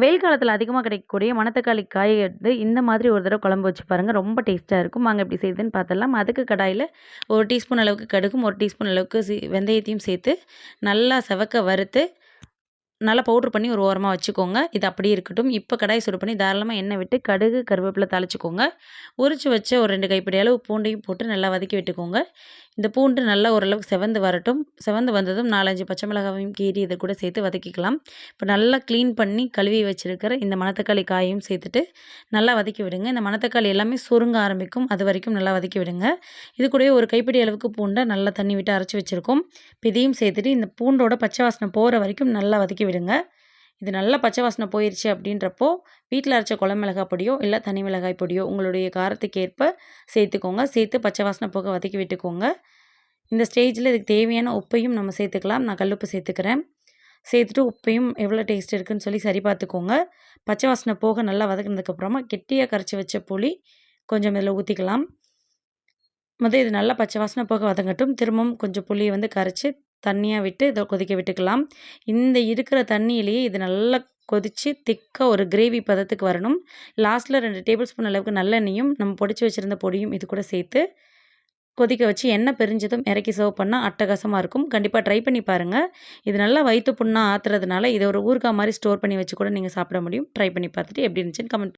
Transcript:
வெயில் காலத்தில் அதிகமாக கிடைக்கக்கூடிய மணத்தக்காளி காய் எடுத்து இந்த மாதிரி ஒரு தடவை குழம்பு வச்சு பாருங்கள் ரொம்ப டேஸ்ட்டாக இருக்கும். வாங்க எப்படி செய்யுதுன்னு பார்த்துடலாம். அதுக்கு கடாயில் ஒரு டீஸ்பூன் அளவுக்கு கடுகும், ஒரு டீஸ்பூன் அளவுக்கு சி வெந்தயத்தையும் சேர்த்து நல்லா செவக்க வறுத்து, நல்லா பவுட்ரு பண்ணி ஒரு ஓரமாக வச்சுக்கோங்க. இது அப்படியே இருக்கட்டும். இப்போ கடாய் சுடு பண்ணி தாராளமாக எண்ணெய் விட்டு கடுகு, கருவேப்பிலை தாளிச்சிக்கோங்க உரிச்சு வச்ச ஒரு ரெண்டு கைப்பிடி அளவு பூண்டையும் போட்டு நல்லா வதக்கி விட்டுக்கோங்க. இந்த பூண்டு நல்லா ஓரளவுக்கு செவந்து வரட்டும். செவந்து வந்ததும் 4, 5 பச்சை மிளகாவையும் கீறி இது கூட சேர்த்து வதக்கிக்கலாம். இப்போ நல்லா க்ளீன் பண்ணி கழுவி வச்சுருக்கிற இந்த மணத்தக்காளி காயும் சேர்த்துட்டு நல்லா வதக்கி விடுங்க. இந்த மணத்தக்காளி எல்லாமே சுருங்க ஆரம்பிக்கும். அது வரைக்கும் நல்லா வதக்கி விடுங்க. இது கூடவே ஒரு கைப்பிடி அளவுக்கு பூண்டை நல்லா தண்ணி விட்டு அரைச்சி வச்சுருக்கோம் இப்போ இதையும் சேர்த்துட்டு இந்த பூண்டோட பச்சை வாசனை போகிற வரைக்கும் நல்லா வதக்கி விடுங்க. இது நல்லா பச்சை வாசனை போயிடுச்சு அப்படின்றப்போ, வீட்டில் அரைச்ச குளம் மிளகாய் பொடியோ, இல்லை தனி மிளகாய் பொடியோ உங்களுடைய காரத்துக்கு ஏற்ப சேர்த்துக்கோங்க. சேர்த்து பச்சை வாசனை போக வதக்கி விட்டுக்கோங்க. இந்த ஸ்டேஜில் இதுக்கு தேவையான உப்பையும் நம்ம சேர்த்துக்கலாம். நான் கல்லுப்பு சேர்த்துக்கிறேன். சேர்த்துட்டு உப்பையும் எவ்வளோ டேஸ்ட் இருக்குன்னு சொல்லி சரி பார்த்துக்கோங்க. பச்சை வாசனை போக நல்லா வதக்குனதுக்கப்புறமா கெட்டியாக கரைச்சு வச்ச புளி கொஞ்சம் இதில் ஊற்றிக்கலாம் முதல் இது நல்லா பச்சை வாசனை போக வதங்கட்டும். திரும்பவும் கொஞ்சம் புளியை வந்து கரைச்சி தண்ணியாக விட்டு இதை கொதிக்க விட்டுக்கலாம். இந்த இருக்கிற தண்ணியிலேயே இது நல்லா கொதித்து திக்காக ஒரு கிரேவி பதத்துக்கு வரணும். லாஸ்ட்டில் ரெண்டு டேபிள் ஸ்பூன் அளவுக்கு நல்லெண்ணெயும், நம்ம பொடிச்சு வச்சுருந்த பொடியும் இது கூட சேர்த்து கொதிக்க வச்சு எண்ணெய் பிரிஞ்சதும் இறக்கி சர்வ் பண்ணால் அட்டகாசமாக இருக்கும். கண்டிப்பாக ட்ரை பண்ணி பாருங்கள் இது நல்லா வயிற்று புண்ணா ஆத்துறதுனால இதை ஒரு ஊறுகாய் மாதிரி ஸ்டோர் பண்ணி வச்சு கூட நீங்கள் சாப்பிட முடியும். ட்ரை பண்ணி பார்த்துட்டு எப்படி இருந்துச்சுன்னு கமெண்ட்